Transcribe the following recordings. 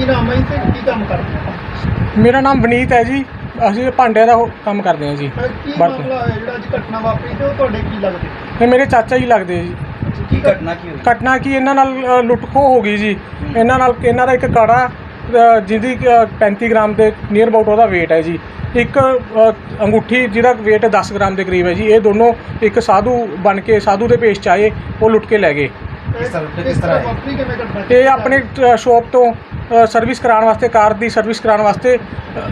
ਕੀ ਨਾਮ ਹੈ ਜੀ ਤੇ ਕੀ ਕੰਮ ਕਰਦੇ ਹੋ? ਮੇਰਾ ਨਾਮ ਵਨੀਤ ਹੈ ਜੀ। ਅਸੀਂ ਭਾਂਡਿਆਂ ਦਾ ਉਹ ਕੰਮ ਕਰਦੇ ਹਾਂ ਜੀ। ਅਹ ਕੀ ਬਰਤਨ। ਮਾਮਲਾ ਹੋਇਆ ਜਿਹੜਾ ਅੱਜ ਘਟਨਾ ਵਾਪਰੀ ਤੇ ਉਹ ਤੁਹਾਡੇ ਕੀ ਲੱਗਦੇ? ਇਹ ਮੇਰੇ ਚਾਚਾ ਜੀ ਲੱਗਦੇ ਜੀ। ਕੀ ਘਟਨਾ ਕੀ ਹੋਈ? ਘਟਨਾ ਕੀ ਇਹਨਾਂ ਨਾਲ ਅ, ਲੁੱਟ ਖੋਹ ਹੋ ਗਈ ਜੀ। ਇਹਨਾਂ ਨਾਲ ਇਹਨਾਂ ਦਾ ਇੱਕ ਕੜਾ ਅ, ਜਿਹਦੀ ਅ, 35 ਗ੍ਰਾਮ ਦੇ ਨੀਅਰ ਅਬਾਊਟ ਉਹਦਾ weight ਹੈ ਜੀ। ਇੱਕ ਅ, ਅੰਗੂਠੀ ਜਿਹਦਾ weight 10 ਗ੍ਰਾਮ ਦੇ ਕਰੀਬ ਹੈ ਜੀ। ਇਹ ਦੋਨੋਂ ਇੱਕ ਸਾਧੂ ਬਣ ਕੇ ਸਾਧੂ ਦੇ ਭੇਸ ਚ ਆਏ ਉਹ ਲੁੱਟ ਕੇ ਲੈ ਗਏ। ਕਿਸ ਤਰ੍ਹਾਂ- ਕਿਸ ਤਰ੍ਹਾਂ ਹੈ? ਵਾਪਰੀ ਕਿਵੇਂ ਘਟਨਾ? ਇਹ ਆਪਣੇ ਸ਼ੋਪ ਤੋਂ ਸਰਵਿਸ ਕਰਾਉਣ ਵਾਸਤੇ, ਕਾਰ ਦੀ ਸਰਵਿਸ ਕਰਾਉਣ ਵਾਸਤੇ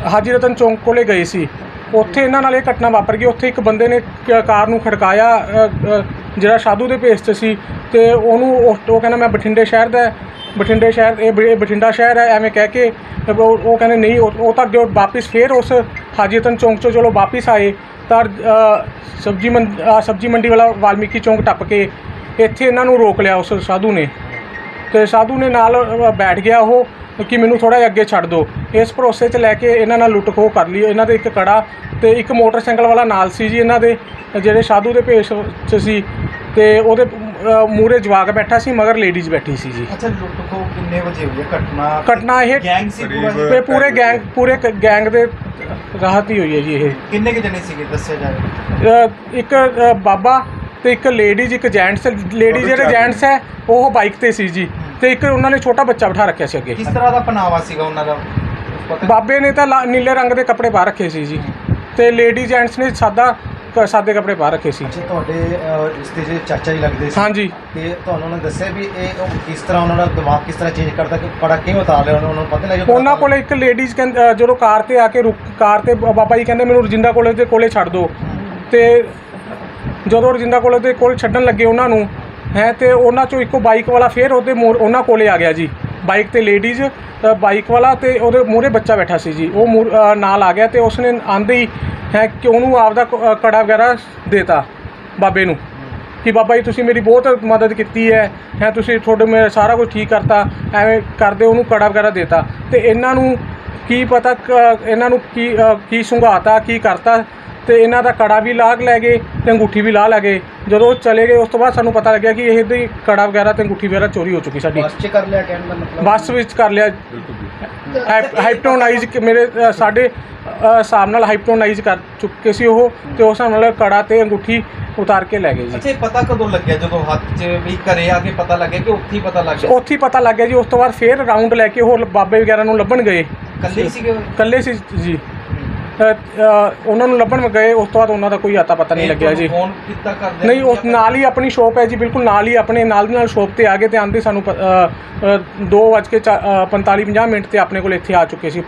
ਹਾਜੀ ਰਤਨ ਚੌਂਕ ਕੋਲੇ ਗਏ ਸੀ। ਉੱਥੇ ਇਹਨਾਂ ਨਾਲ ਇਹ ਘਟਨਾ ਵਾਪਰ ਗਈ। ਉੱਥੇ ਇੱਕ ਬੰਦੇ ਨੇ ਕ- ਕਾਰ ਨੂੰ ਖੜਕਾਇਆ ਜਿਹੜਾ ਸਾਧੂ ਦੇ ਭੇਸ 'ਤੇ ਸੀ ਤੇ ਉਹਨੂੰ ਉਹ ਉਹ ਕਹਿੰਦਾ, ਮੈਂ ਬਠਿੰਡੇ ਸ਼ਹਿਰ ਦਾ ਬਠਿੰਡੇ ਸ਼ਹਿਰ, ਇਹ ਬ- ਬਠਿੰਡਾ ਸ਼ਹਿਰ ਹੈ, ਐਵੇਂ ਕਹਿ ਕੇ ਉਹ ਕਹਿੰਦੇ, ਨਹੀਂ, ਉਹ ਉਹ ਤਾਂ ਅੱਗੇ ਵਾਪਿਸ ਫੇਰ ਉਸ ਹਾਜੀ ਰਤਨ ਚੌਂਕ 'ਚੋਂ ਚਲੋ ਵਾਪਿਸ ਆਏ, ਤਾਂ ਸਬਜੀ ਮੰਡ ਸਬਜੀ ਮੰਡੀ ਵਾਲਾ ਵਾਲਮੀਕੀ ਚੌਂਕ ਟੱਪ ਕੇ ਇੱਥੇ ਇਹਨਾਂ ਨੂੰ ਰੋਕ ਲਿਆ ਉਸ ਸਾਧੂ ਨੇ। ਤੇ ਸਾਧੂ ਨੇ ਨਾਲ ਬੈਠ ਗਿਆ ਉਹ। ਕਿ ਮੈਨੂੰ ਥੋੜਾ ਜਿਹਾ ਅੱਗੇ ਛੱਡ ਦਿਓ। ਇਸ ਭਰੋਸੇ 'ਚ ਲੈ ਕੇ ਇਹਨਾਂ ਨਾਲ ਲੁੱਟ ਖੋਹ ਕਰ ਲਈ ਇਹਨਾਂ ਦੇ ਇੱਕ ਕੜਾ ਤੇ ਇੱਕ ਮੋਟਰਸਾਈਕਲ ਵਾਲਾ ਨਾਲ ਸੀ ਜੀ ਇਹਨਾਂ ਦੇ ਜਿਹੜੇ ਸਾਧੂ ਦੇ ਭੇਸ 'ਚ ਸੀ ਤੇ ਉਹਦੇ ਮੂਰੇ ਜਵਾਕ ਬੈਠਾ ਸੀ ਮਗਰ ਲੇਡੀਜ਼ ਬੈਠੀ ਸੀ ਜੀ। ਅੱਛਾ ਲੁੱਟ ਖੋ ਕਿੰਨੇ ਵਜੇ ਹੋਈ ਹੈ? ਘਟਨਾ ਘਟਨਾ ਇਹ ਗੈਂਗ ਸੀ ਪੂਰਾ? ਪੂਰੇ ਗੈਂਗ ਪੂਰੇ ਕ- ਗੈਂਗ ਦੇ ਰਾਹਤ ਹੀ ਹੋਈ ਹੈ ਜੀ ਇਹ। ਕਿੰਨੇ ਕੁ ਜਣੇ ਸੀਗੇ? ਦੱਸਿਆ ਜਾਵੇ। ਅ, ਇੱਕ ਅ, ਬਾਬਾ ਤੇ ਇੱਕ ਲੇਡੀਜ਼ ਇੱਕ ਜੈਂਟਸ ਲੇਡੀਜ਼ ਜਿਹੜੇ ਜੈਂਟਸ ਹੈ ਉਹ ਬਾਈਕ ਤੇ ਸੀ ਜੀ। ਤੇ ਇੱਕ ਉਹਨਾਂ ਨੇ ਛੋਟਾ ਬੱਚਾ ਬਿਠਾ ਰੱਖਿਆ ਸੀ ਅੱਗੇ। ਕਿਸ ਤਰ੍ਹਾਂ ਦਾ ਪਹਿਨਾਵਾ ਸੀਗਾ ਉਹਨਾਂ ਦਾ? ਪਤਾ ਬਾਬੇ ਨੇ ਤਾਂ ਲਾ- ਨੀਲੇ ਰੰਗ ਦੇ ਕੱਪੜੇ ਪਾ ਰੱਖੇ ਸੀ ਜੀ। ਤੇ ਲੇਡੀ ਜੈਂਟਸ ਨੇ ਸਾਦਾ ਕ- ਸਾਦੇ ਕੱਪੜੇ ਪਾ ਰੱਖੇ ਸੀ। ਅੱਛਾ ਤੁਹਾਡੇ ਅਹ, ਰਿਸ਼ਤੇ 'ਚ ਚਾਚਾ ਜੀ ਲੱਗਦੇ ਸੀ। ਹਾਂਜੀ। ਤੇ ਤੁਹਾਨੂੰ ਉਹਨਾਂ ਨੇ ਦੱਸਿਆ ਵੀ ਇਹ ਉਹ ਕਿਸ ਤਰ੍ਹਾਂ ਉਹਨਾਂ ਦਾ ਦਿਮਾਗ ਕਿਸ ਤਰ੍ਹਾਂ ਚੇਂਜ ਕਰਦਾ ਕਿ ਕੜਾ ਕਿਵੇਂ ਉਤਾਰ ਲਿਆ ਉਹਨਾਂ? ਨੂੰ ਪਤਾ ਲੱਗਿਆ ਉਹਨਾਂ ਕੋਲੇ ਇੱਕ ਲੇਡੀਜ਼ ਕਹਿੰਦੇ ਜਦੋਂ ਕਾਰ ਤੇ ਆ ਕੇ ਰੁਕ ਕਾਰ ਤੇ ਬ- ਬਾਬਾ ਜੀ ਕਹਿੰਦੇ ਮੈਨੂੰ ਰਜਿੰਦਾ ਕੋਲੇ ਦੇ ਕੋਲੇ ਛੱਡ ਦਿਓ ਤੇ ਜਦੋਂ ਰਜਿੰਦਾ ਕੋਲੇ ਦੇ ਕੋਲ ਛੱਡਣ ਲੱਗੇ ਉਹਨਾਂ ਨੂੰ ਹੈ ਤੇ ਉਹਨਾਂ ਚੋਂ ਇੱਕੋ ਬਾਈਕ ਵਾਲਾ ਫੇਰ ਉਹਦੇ ਮੂਹਰ- ਉਹਨਾਂ ਕੋਲੇ ਆ ਗਿਆ ਜੀ। ਬਾਈਕ ਤੇ ਲੇਡੀਜ਼ ਬਾਈਕ ਵਾਲਾ ਤੇ ਉਹਦੇ ਮੂਹਰੇ ਬੱਚਾ ਬੈਠਾ ਸੀ ਜੀ। ਉਹ ਮੂਹਰ- ਨਾਲ ਆ ਗਿਆ ਤੇ ਉਸਨੇ ਆਂਦੇ ਹੀ, ਹੈ ਕਿ ਉਹਨੂੰ ਆਪਦਾ ਕ- ਕੜਾ ਵਗੈਰਾ ਦੇਤਾ ਬਾਬੇ ਨੂੰ ਕਿ ਬਾਬਾ ਜੀ ਤੁਸੀਂ ਮੇਰੀ ਬਹੁਤ ਮਦਦ ਕੀਤੀ ਹੈ ਹੈ ਤੁਸੀਂ ਤੁਹਾਡੇ ਮੇਰੇ ਸਾਰਾ ਕੁਝ ਠੀਕ ਕਰਤਾ, ਐਵੇਂ ਕਰਦੇ ਉਹਨੂੰ ਕੜਾ ਵਗੈਰਾ ਦੇਤਾ। ਤੇ ਇਹਨਾਂ ਨੂੰ ਕੀ ਪਤਾ ਇਹਨਾਂ ਨੂੰ ਕੀ ਕੀ ਸੁੰਘਾਤਾ, ਕੀ ਕਰਤਾ ਤੇ ਇਹਨਾਂ ਦਾ ਕੜਾ ਵੀ ਲਾਗ ਲੈ ਗਏ ਤੇ ਅੰਗੂਠੀ ਵੀ ਲਾ ਲੈ ਗਏ। ਜਦੋਂ ਉਹ ਚਲੇ ਗਏ ਉਸ ਤੋਂ ਬਾਅਦ ਸਾਨੂੰ ਪਤਾ ਲੱਗਿਆ ਕਿ ਇਹ ਦੀ ਕੜਾ ਵਗੈਰਾ ਤੇ ਅੰਗੂਠੀ ਵਗੈਰਾ ਚੋਰੀ ਹੋ ਚੁੱਕੀ ਸਾਡੀ। ਬਸ 'ਚ ਕਰ ਲਿਆ ਕਹਿਣ ਦਾ ਮਤਲਬ? ਬੱਸ ਵਿੱਚ ਕਰ ਲਿਆ। ਹਾਈਪਨੋਟਾਈਜ਼ ਮੇਰੇ ਅ, ਸਾਡੇ ਅ, ਹਿਸਾਬ ਨਾਲ ਹਾਈਪਨੋਟਾਈਜ਼ ਕਰ ਚੁੱਕੇ ਸੀ ਉਹ ਤੇ ਉਸ ਹਿਸਾਬ ਨਾਲ ਕੜਾ ਤੇ ਅੰਗੂਠੀ ਉਤਾਰ ਕੇ ਲੈ ਗਏ ਜੀ। ਅੱਛਾ ਇਹ ਪਤਾ ਕਦੋਂ ਲੱਗਿਆ? ਜਦੋਂ ਹੱਥ 'ਚ ਵੀ ਘਰੇ ਆ ਕੇ ਪਤਾ ਲੱਗਿਆ ਕਿ ਉੱਥੇ ਹੀ ਪਤਾ ਲੱਗ ਗਿਆ? ਉੱਥੇ ਹੀ ਪਤਾ ਲੱਗ ਗਿਆ ਜੀ ਉਸ ਤੋਂ ਬਾਅਦ ਫੇਰ ਰਾਉਂਡ ਲੈ ਕੇ ਉਹ ਬਾਬੇ ਵਗੈਰਾ ਨੂੰ ਲੱਭਣ ਗਏ। ਕੱਲੇ ਸੀਗੇ ਉਹ? ਇਕੱਲੇ ਸੀ ਜੀ। ਅ, ਅ, ਉਹਨਾਂ ਨੂੰ ਲੱਭਣ ਗਏ ਉਸ ਤੋਂ ਬਾਅਦ ਉਹਨਾਂ ਦਾ ਕੋਈ ਆਤਾ ਪਤਾ ਨਹੀਂ ਲੱਗਿਆ ਜੀ। ਫੋਨ ਕੀਤਾ ਕਰਦੇ ਨਹੀਂ ਉਸ ਨਾਲ ਹੀ ਆਪਣੀ ਸ਼ੋਪ ਹੈ ਜੀ ਬਿਲਕੁਲ ਨਾਲ ਹੀ ਆਪਣੇ ਨਾਲ ਦੀ ਨਾਲ ਸ਼ੋਪ ਤੇ ਆ ਗਏ ਤੇ ਆਂਦੇ ਸਾਨੂੰ 2:45 50 ਮਿੰਟ ਤੇ ਆਪਣੇ ਕੋਲ ਇੱਥੇ ਆ ਚੁੱਕੇ ਸੀ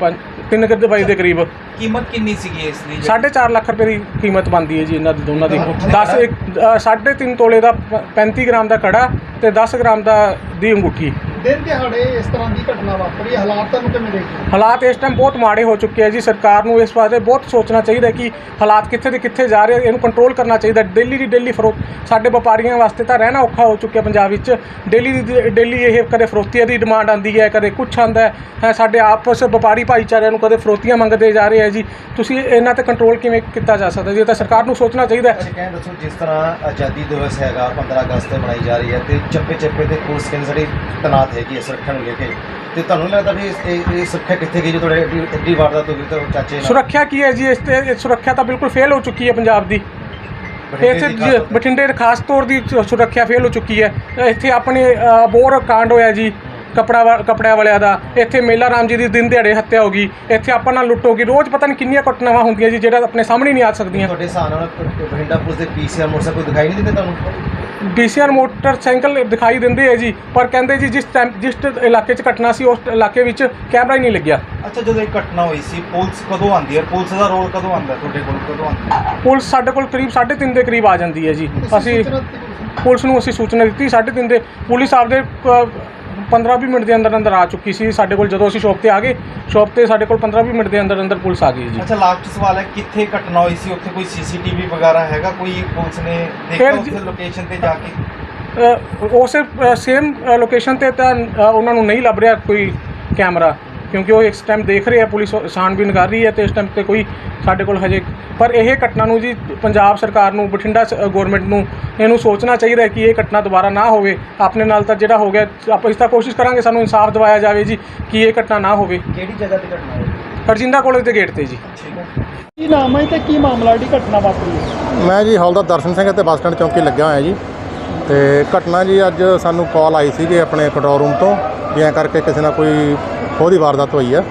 3 ਕੁ ਵਜੇ ਦੇ ਕਰੀਬ। ਕੀਮਤ ਕਿੰਨੀ ਸੀਗੀ ਇਸ ਦੀ? 4.5 ਲੱਖ ਰੁਪਏ ਦੀ ਕੀਮਤ ਬਣਦੀ ਹੈ ਜੀ ਇਹਨਾਂ ਦੀ ਦੋਨਾਂ ਦੀ। 10 ਇੱਕ 3.5 ਤੋਲੇ ਦਾ ਪ- 35 ਗ੍ਰਾਮ ਦਾ ਕੜਾ ਤੇ 10 ਗ੍ਰਾਮ ਦਾ ਦੀ ਅੰਗੂਠੀ। ਦਿਨ ਦਿਹਾੜੇ ਇਸ ਤਰ੍ਹਾਂ ਦੀ ਘਟਨਾ ਵਾਪਰੀ। ਹਾਲਾਤ ਤੁਹਾਨੂੰ ਕਿਵੇਂ ਦੇਖਦੇ ਹਾਲਾਤ ਇਸ ਟਾਈਮ ਬਹੁਤ ਮਾੜੇ ਹੋ ਚੁੱਕੇ ਆ ਜੀ। ਸਰਕਾਰ ਨੂੰ ਇਸ ਬਾਰੇ ਬਹੁਤ ਸੋਚਣਾ ਚਾਹੀਦਾ ਹੈ ਕਿ ਹਾਲਾਤ ਕਿੱਥੇ ਦੇ ਕਿੱਥੇ ਜਾ ਰਹੇ ਆ, ਇਹਨੂੰ ਕੰਟਰੋਲ ਕਰਨਾ ਚਾਹੀਦਾ। ਡੇਲੀ ਦੀ ਡੇਲੀ ਫਰੋ ਸਾਡੇ ਵਪਾਰੀਆਂ ਵਾਸਤੇ ਤਾਂ ਰਹਿਣਾ ਔਖਾ ਹੋ ਚੁੱਕਿਆ ਪੰਜਾਬ ਵਿੱਚ। ਡੇਲੀ ਦੀ ਡੇਲੀ ਇਹ ਕਦੇ ਫਰੋਤੀਆਂ ਦੀ ਡਿਮਾਂਡ ਆਂਦੀ ਹੈ ਕਦੇ ਕੁਛ ਆਂਦਾ ਹੈ। ਹੈ ਸਾਡੇ ਆਪਸ ਵਪਾਰੀ ਭਾਈਚਾਰਿਆਂ ਨੂੰ ਕਦੇ ਫਰੋਤੀਆਂ ਮੰਗਦੇ ਜਾ ਰਹੇ ਆ ਜੀ। ਤੁਸੀਂ ਇਹਨਾਂ ਤੇ ਕੰਟਰੋਲ ਕਿਵੇਂ ਕੀਤਾ ਜਾ ਸਕਦਾ ਜੀ? ਇਹ ਤਾਂ ਸਰਕਾਰ ਨੂੰ ਸੋਚਣਾ ਚਾਹੀਦਾ ਹੈ। ਅੱਛਾ ਕਹਿਣ ਦੱਸੋ ਜਿਸ ਤਰ੍ਹਾਂ ਆਜ਼ਾਦੀ ਦਿਵਸ ਹੈਗਾ 15 ਅਗਸਤ ਤੇ ਮਨਾਈ ਜਾ ਰਹੀ ਹੈ ਤੇ ਚੱਪੇ ਚੱਪੇ ਤੇ ਪੁਲਿਸ ਕਹਿੰਦੇ ਸਾਡੀ ਤਨਾਤ ਹੈਗੀ ਹੈ ਸੁਰੱਖਿਆ ਨੂੰ ਲੈ ਕੇ। ਤੇ ਤੁਹਾਨੂੰ ਨਹੀਂ ਲੱਗਦਾ ਵੀ ਇਸ- ਇਹ ਇਹ ਸੁਰੱਖਿਆ ਕਿੱਥੇ ਗਈ ਜੋ ਤੁਹਾਡੇ ਐਡੀ ਐਡੀ ਵਾਰਦਾਤ ਹੋ ਗਈ ਤਾਂ ਚਾਚੇ ਨਾਲ ਸੁਰੱਖਿਆ ਕੀ ਹੈ ਜੀ? ਇਸ ਤੇ ਇਹ ਸੁਰੱਖਿਆ ਤਾਂ ਬਿਲਕੁਲ ਫੇਲ ਹੋ ਚੁੱਕੀ ਹੈ ਪੰਜਾਬ ਦੀ। ਬਠਿੰਡੇ ਇੱਥੇ ਦੀ ਜ- ਖਾਸ ਤੌਰ ਤੇ। ਬਠਿੰਡੇ ਦੇ ਖਾਸ ਤੌਰ ਦੀ ਸੁ- ਸੁਰੱਖਿਆ ਫੇਲ ਹੋ ਚੁੱਕੀ ਹੈ। ਇੱਥੇ ਆਪਣੇ ਅ, ਬੋਰ ਕਾਂਡ ਹੋਇਆ ਜੀ ਕਪੜਾ ਵਾ- ਕੱਪੜਿਆਂ ਵਾਲਿਆਂ ਦਾ। ਇੱਥੇ ਮੇਲਾ ਰਾਮ ਜੀ ਦੀ ਦਿਨ ਦਿਹਾੜੇ ਹੱਤਿਆ ਹੋ ਗਈ। ਇੱਥੇ ਆਪਾਂ ਨਾਲ ਲੁੱਟ ਹੋ ਗਈ। ਰੋਜ਼ ਪਤਾ ਨਹੀਂ ਕਿੰਨੀਆਂ ਘਟਨਾਵਾਂ ਹੁੰਦੀਆਂ ਜੀ ਜਿਹੜਾ ਆਪਣੇ ਸਾਹਮਣੇ ਨਹੀਂ ਆ ਸਕਦੀਆਂ। ਤੁਹਾਡੇ ਹਿਸਾਬ ਨਾਲ ਬਠਿੰਡਾ ਪੁਲਿਸ ਦੇ ਪੀਸੀਆਰ ਮੋਟਰਸਾਈਕਲ ਕੋਈ ਦਿਖਾਈ ਨਹੀਂ ਦਿੰਦੇ ਤੁਹਾਨੂੰ? ਡੀਸੀਆਰ ਮੋਟਰਸਾਈਕਲ ਦਿਖਾਈ ਦਿੰਦੇ ਹੈ ਜੀ ਪਰ ਕਹਿੰਦੇ ਜੀ ਜਿਸ ਟਾਈਮ ਜਿਸ ਇਲਾਕੇ 'ਚ ਘਟਨਾ ਸੀ ਉਸ ਇਲਾਕੇ ਵਿੱਚ ਕੈਮਰਾ ਹੀ ਨਹੀਂ ਲੱਗਿਆ। ਅੱਛਾ ਜਦੋਂ ਇਹ ਘਟਨਾ ਹੋਈ ਸੀ ਪੁਲਿਸ ਕਦੋਂ ਆਂਦੀ ਹੈ? ਪੁਲਿਸ ਦਾ ਰੋਲ ਕਦੋਂ ਆਂਦਾ ਤੁਹਾਡੇ ਕੋਲ ਕਦੋਂ ਆਂਦਾ ਪੁਲਿਸ ਸਾਡੇ ਕੋਲ ਕਰੀਬ 3:30 ਦੇ ਕਰੀਬ ਆ ਜਾਂਦੀ ਹੈ ਜੀ। ਅਸੀਂ ਨੂੰ? ਪੁਲਿਸ ਨੂੰ ਅਸੀਂ ਸੂਚਨਾ ਦਿੱਤੀ 3:30 ਦੇ। ਪੁਲਿਸ ਆਪਦੇ 15-20 ਮਿੰਟ ਦੇ ਅੰਦਰ ਅੰਦਰ ਆ ਚੁੱਕੀ ਸੀ। ਸਾਡੇ ਕੋਲ ਜਦੋਂ ਅਸੀਂ ਸ਼ਾਪ ਤੇ ਆ ਗਏ ਸ਼ਾਪ ਤੇ ਸਾਡੇ ਕੋਲ 15-20 ਮਿੰਟ ਦੇ ਅੰਦਰ ਅੰਦਰ ਪੁਲਿਸ ਆ ਗਈ ਜੀ। ਅੱਛਾ ਲਾਸਟ ਸਵਾਲ ਹੈ ਕਿੱਥੇ ਘਟਨਾ ਹੋਈ ਸੀ? ਉੱਥੇ ਕੋਈ ਸੀਸੀਟੀਵੀ ਵਗੈਰਾ ਹੈਗਾ? ਕੋਈ ਪੁਲਿਸ ਨੇ ਦੇਖਿਆ ਫਿਰ ਜ- ਉੱਥੇ ਲੋਕੇਸ਼ਨ ਤੇ ਜਾ ਕੇ? ਅ, ਉਸੇ ਸੇਮ ਲੋਕੇਸ਼ਨ ਤੇ ਤਾਂ ਅ, ਉਹਨਾਂ ਨੂੰ ਨਹੀਂ ਲੱਭ ਰਿਹਾ ਕੋਈ ਕੈਮਰਾ ਕਿਉਂਕਿ ਉਹ ਇਸ ਟਾਈਮ ਦੇਖ ਰਹੇ ਆ ਪੁਲਿਸ ਛਾਣਬੀਨ ਕਰ ਰਹੀ ਹੈ ਤੇ ਇਸ ਟਾਈਮ ਤੇ ਕੋਈ ਸਾਡੇ ਕੋਲ ਹਜੇ ਪਰ ਇਹ ਘਟਨਾ ਨੂੰ ਜੀ ਪੰਜਾਬ ਸਰਕਾਰ ਨੂੰ ਬਠਿੰਡਾ ਗਵਰਨਮੈਂਟ ਨੂੰ ਇਹਨੂੰ ਸੋਚਣਾ ਚਾਹੀਦਾ ਹੈ ਕਿ ਇਹ ਘਟਨਾ ਦੁਬਾਰਾ ਨਾ ਹੋਵੇ। ਆਪਣੇ ਨਾਲ ਤਾਂ ਜਿਹੜਾ ਹੋ ਗਿਆ ਆਪਾਂ ਇਸ ਤਾਂ ਕੋਸ਼ਿਸ਼ ਕਰਾਂਗੇ ਸਾਨੂੰ ਇਨਸਾਫ ਦਿਵਾਇਆ ਜਾਵੇ ਜੀ ਕਿ ਇਹ ਘਟਨਾ ਨਾ ਹੋਵੇ। ਕਿਹੜੀ ਜਗ੍ਹਾ ਤੇ ਘਟਨਾ ਹੋਈ? ਹਰਜਿੰਦਾ ਕਾਲਜ ਦੇ ਗੇਟ ਤੇ ਜੀ। ਕੀ ਨਾਮ ਹੈ ਤੇ ਕੀ ਮਾਮਲਾ ਜਿਹੜੀ ਘਟਨਾ ਵਾਪਰੀ ਹੈ? ਮੈਂ ਜੀ ਹੌਲਦਾਰ ਦਰਸ਼ਨ ਸਿੰਘ ਤੇ ਬੱਸ ਸਟੈਂਡ ਚੌਂਕੀ ਲੱਗਿਆ ਹੋਇਆ ਜੀ। ਤੇ ਘਟਨਾ ਜੀ ਅੱਜ ਸਾਨੂੰ ਕਾਲ ਆਈ ਸੀਗੀ ਆਪਣੇ ਕੰਟਰੋਲ ਰੂਮ ਤੋਂ ਵੀ ਐਂ ਕਰਕੇ ਕਿਸੇ ਨਾਲ ਕੋਈ ਉਹਦੀ ਵਾਰਦਾਤ ਹੋਈ ਆ।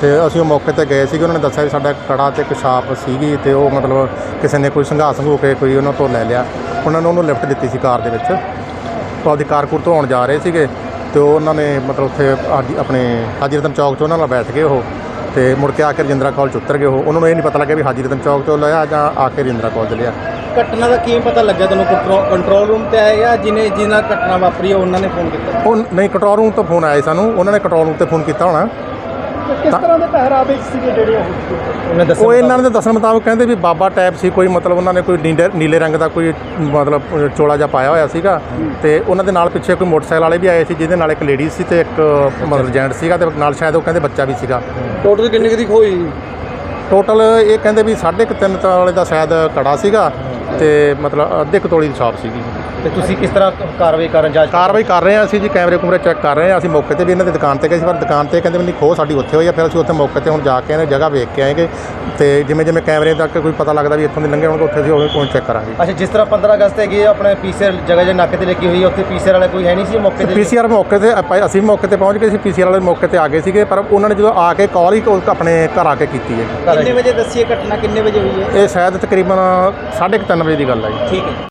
ਤੇ ਅਸੀਂ ਉਹ ਮੌਕੇ ਤੇ ਗਏ ਸੀਗੇ, ਉਹਨਾਂ ਨੇ ਦੱਸਿਆ ਵੀ ਸਾਡਾ ਕੜਾ ਤੇ ਇੱਕ ਛਾਪ ਸੀਗੀ ਤੇ ਉਹ ਮਤਲਬ ਕਿਸੇ ਨੇ ਕੋਈ ਸੰਘਾ ਸੰਘੂ ਕੇ ਕੋਈ ਉਹਨਾਂ ਤੋਂ ਲੈ ਲਿਆ। ਉਹਨਾਂ ਨੇ ਉਹਨੂੰ ਲਿਫਟ ਦਿੱਤੀ ਸੀ ਕਾਰ ਦੇ ਵਿੱਚ। ਤੋਂ ਆਪਦੀ ਕਾਰਕੁਰ ਤੋਂ ਆਉਣ ਜਾ ਰਹੇ ਸੀਗੇ ਤੇ ਉਹਨਾਂ ਨੇ ਮਤਲਬ ਉੱਥੇ ਹਾਜੀ- ਆਪਣੇ ਹਾਜੀ ਰਤਨ ਚੌਕ 'ਚ ਉਹਨਾਂ ਨਾਲ ਬੈਠ ਗਏ ਉਹ ਤੇ ਮੁੜ ਕੇ ਆ ਕੇ ਰਜਿੰਦਰਾ ਕਾਲਜ 'ਚ ਉਤਰ ਗਏ ਉਹ। ਉਹਨਾਂ ਨੂੰ ਇਹ ਨਹੀਂ ਪਤਾ ਲੱਗਿਆ ਵੀ ਹਾਜੀ ਰਤਨ ਚੌਕ ਤੋਂ ਲਿਆ ਜਾਂ ਆ ਕੇ ਰਜਿੰਦਰਾ ਕਾਲਜ ਲਿਆ। ਘਟਨਾ ਦਾ ਕਿਵੇਂ ਪਤਾ ਲੱਗਿਆ ਤੁਹਾਨੂੰ ਕੰਟਰੋਲ ਰੂਮ ਤੇ ਆਇਆ ਜਾਂ ਜਿਹਨੇ ਜਿਹਨਾਂ ਘਟਨਾ ਵਾਪਰੀ ਹੈ ਉਹਨਾਂ ਨੇ ਫੋਨ ਕੀਤਾ? ਉਹ ਨਹੀਂ ਕੰਟਰੋਲ ਰੂਮ ਤੋਂ ਫੋਨ ਆਇਆ ਸੀ ਸਾਨੂੰ। ਉਹਨਾਂ ਨੇ ਕੰਟਰੋਲ ਰੂਮ ਤੇ ਫੋਨ ਕੀਤਾ ਹੋਣਾ। ਕਿਸ ਤਰ੍ਹਾਂ ਦੇ ਪਹਿਰਾਵੇ ਸੀਗੇ ਜਿਹੜੇ ਉਹ? ਉਹ ਇਹਨਾਂ ਦੇ ਦੱਸਣ ਮੁਤਾਬਕ ਕਹਿੰਦੇ ਵੀ ਬਾਬਾ ਟੈਪ ਸੀ ਕੋਈ ਮਤਲਬ ਉਹਨਾਂ ਨੇ ਕੋਈ ਨੀਲੇ ਨੀਲੇ ਰੰਗ ਦਾ ਕੋਈ ਮਤਲਬ ਚੋਲਾ ਜਿਹਾ ਪਾਇਆ ਹੋਇਆ ਸੀਗਾ। ਤੇ ਉਹਨਾਂ ਦੇ ਨਾਲ ਪਿੱਛੇ ਕੋਈ ਮੋਟਰਸਾਈਕਲ ਵਾਲੇ ਵੀ ਆਏ ਸੀ ਜਿਹਦੇ ਨਾਲ ਇੱਕ ਲੇਡੀ ਸੀ ਤੇ ਇੱਕ ਮਤਲਬ ਜੈਂਟ ਸੀਗਾ ਤੇ ਨਾਲ ਸ਼ਾਇਦ ਉਹ ਕਹਿੰਦੇ ਬੱਚਾ ਵੀ ਸੀਗਾ। ਟੋਟਲ ਕਿੰਨੇ ਕੁ ਦੀ ਖੋਈ? ਟੋਟਲ ਇਹ ਕਹਿੰਦੇ ਵੀ 3.5 ਤੋਲੇ ਦਾ ਸ਼ਾਇਦ ਕੜਾ ਸੀਗਾ। ਤੇ ਮਤਲਬ ਅੱਧੇ ਕੁ ਤੋਲੇ ਦੀ ਸ਼ਾਪ ਸੀਗੀ। ਤੇ ਤੁਸੀਂ ਕਿਸ ਤਰ੍ਹਾਂ ਕਾਰਵਾਈ ਕਰਨ ਜਾਂਚ ਕਾਰਵਾਈ ਕਰ ਰਹੇ ਹਾਂ ਅਸੀਂ ਜੀ ਕੈਮਰੇ ਕੁਮਰੇ ਚੈੱਕ ਕਰ ਰਹੇ ਹਾਂ। ਅਸੀਂ ਮੌਕੇ ਤੇ ਵੀ ਇਹਨਾਂ ਦੀ ਦੁਕਾਨ ਤੇ ਗਏ ਸੀ ਪਰ ਦੁਕਾਨ ਤੇ ਕਹਿੰਦੇ ਨਹੀਂ ਖੋਹ ਸਾਡੀ ਉੱਥੇ ਹੋਈ ਆ ਫਿਰ ਅਸੀਂ ਉੱਥੇ ਮੌਕੇ ਤੇ ਹੁਣ ਜਾ ਕੇ ਇਹਨਾਂ ਦੀ ਜਗ੍ਹਾ ਵੇਖ ਕੇ ਆਏਗੇ। ਤੇ ਜਿਵੇਂ ਜਿਵੇਂ ਕੈਮਰੇ ਤੱਕ ਕੋਈ ਪਤਾ ਲੱਗਦਾ ਵੀ ਇੱਥੋਂ ਦੇ ਲੰਘੇ ਹੋਣਗੇ ਉੱਥੇ ਅਸੀਂ ਉਹ ਚੈੱਕ ਕਰਾਂਗੇ। ਅੱਛਾ ਜਿਸ ਤਰ੍ਹਾਂ 15 ਅਗਸਤ ਹੈਗੀ ਹੈ, ਆਪਣੇ ਪੀਸੀਆਰ ਜਗ੍ਹਾ ਜੇ ਨਾਕੇ ਤੇ ਲੱਗੀ ਹੋਈ ਹੈ ਉੱਥੇ ਪੀਸੀਆਰ ਵਾਲਾ ਕੋਈ ਹੈ ਨਹੀਂ ਸੀ ਮੌਕੇ ਤੇ ਪੀਸੀਆਰ ਮੌਕੇ ਤੇ ਆਪਾਂ ਅਸੀਂ ਮੌਕੇ ਤੇ ਪਹੁੰਚ ਗਏ ਸੀ ਪੀਸੀਆਰ ਵਾਲੇ ਮੌਕੇ ਤੇ ਆ ਗਏ ਸੀਗੇ ਪਰ ਉਹਨਾਂ ਨੇ ਜਦੋਂ ਆ ਕੇ ਕਾਲ ਹੀ ਉਹ ਆਪਣੇ ਘਰ ਆ ਕੇ ਕੀਤੀ ਹੈ। ਕਿੰਨੇ ਵਜੇ ਦੱਸੀ ਇਹ ਘਟਨਾ ਕਿੰਨੇ ਵਜੇ ਹੋਈ ਹੈ? ਇਹ ਸ਼ਾਇਦ ਤਕਰੀਬਨ 3:30 ਵਜੇ ਦੀ ਗੱਲ ਹੈ ਜੀ। ਠੀਕ ਹੈ